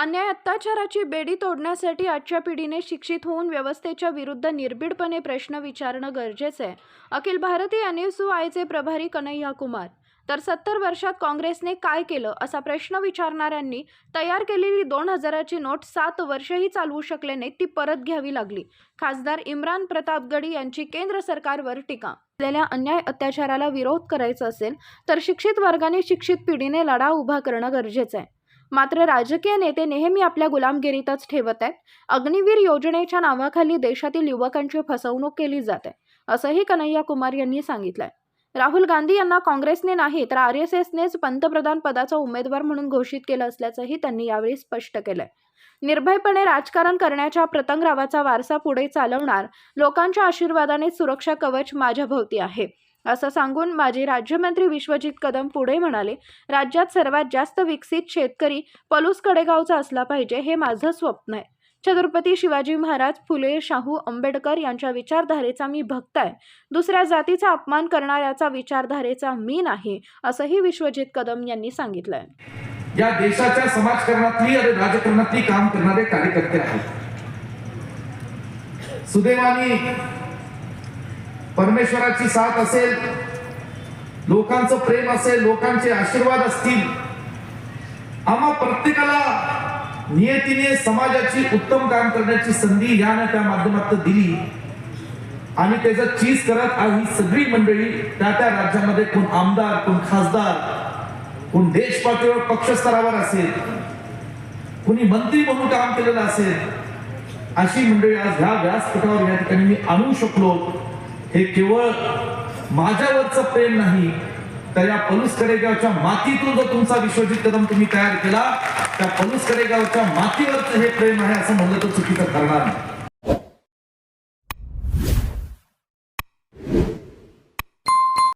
अन्याय अत्याचाराची बेडी तोडण्यासाठी आजच्या पिढीने शिक्षित होऊन व्यवस्थेच्या विरुद्ध निर्भीडपणे प्रश्न विचारणं गरजेचं आहे. अखिल भारतीय एनएसयूआयचे प्रभारी कन्हैया कुमार तर सत्तर वर्षात काँग्रेसने काय केलं असा प्रश्न विचारणाऱ्यांनी तयार केलेली दोन हजाराची नोट सात वर्षही चालवू शकले नाही ती परत घ्यावी लागली. खासदार इम्रान प्रतापगडी यांची केंद्र सरकारवर टीका. असलेल्या अन्याय अत्याचाराला विरोध करायचा असेल तर शिक्षित वर्गाने शिक्षित पिढीने लढा उभा करणं गरजेचं आहे. मात्र राजकीय नेते नेहमी आपल्या गुलामगिरीतच ठेवत आहेत. अग्निवीर योजनेच्या नावाखाली देशातील युवकांची फसवणूक केली जात आहे असंही कन्हैया कुमार यांनी सांगितलंय. राहुल गांधी यांना काँग्रेसने नाही तर आर एस एसनेच पंतप्रधान पदाचा उमेदवार म्हणून घोषित केलं असल्याचंही त्यांनी यावेळी स्पष्ट केलंय. निर्भयपणे राजकारण करण्याच्या प्रतंगरावाचा वारसा पुढे चालवणार लोकांच्या आशीर्वादाने सुरक्षा कवच माझ्या भोवती आहे. असं सांगून माजी राज्यमंत्री विश्वजित कदम पुढे म्हणाले राज्यात सर्वात जास्त विकसित शेतकरी पलूस कडेगावचा असला पाहिजे हे माझं स्वप्न आहे. छत्रपती शिवाजी महाराज फुले शाहू आंबेडकर यांच्या विचारधारेचा मी भक्त आहे. दुसऱ्या जातीचा अपमान करणाऱ्याचा विचारधारेचा मी नाही असंही विश्वजित कदम यांनी सांगितलंय. या देशाच्या समाजकारणातली आणि राजकारणातली काम करणारे कार्यकर्ते आहेत. सुदैवानी परमेश्वराची साथ असेल लोकांचं प्रेम असेल लोकांचे आशीर्वाद असतील आम्हा प्रत्येकाला नियतीने समाजाची उत्तम काम करण्याची संधी यानं त्या माध्यमातून दिली. आणि त्याचं चीज करत आज ही सगळी मंडळी त्या त्या राज्यामध्ये कोण आमदार कोण खासदार कोण देश पातळीवर पक्ष स्तरावर असेल कोणी मंत्री म्हणून काम केलेलं असेल अशी मंडळी आज ह्या व्यासपीठावर या ठिकाणी मी आणू शकलो. हे केवळ माझ्यावरचं प्रेम नाही तर या पलूस कडेगावच्या मातीतून जो तुमचा विश्वजित कदम तुम्ही तयार केला त्या पलूस कडेगावच्या मातीवरचं हे प्रेम आहे असं म्हणलं तर चुकीचं करणार नाही.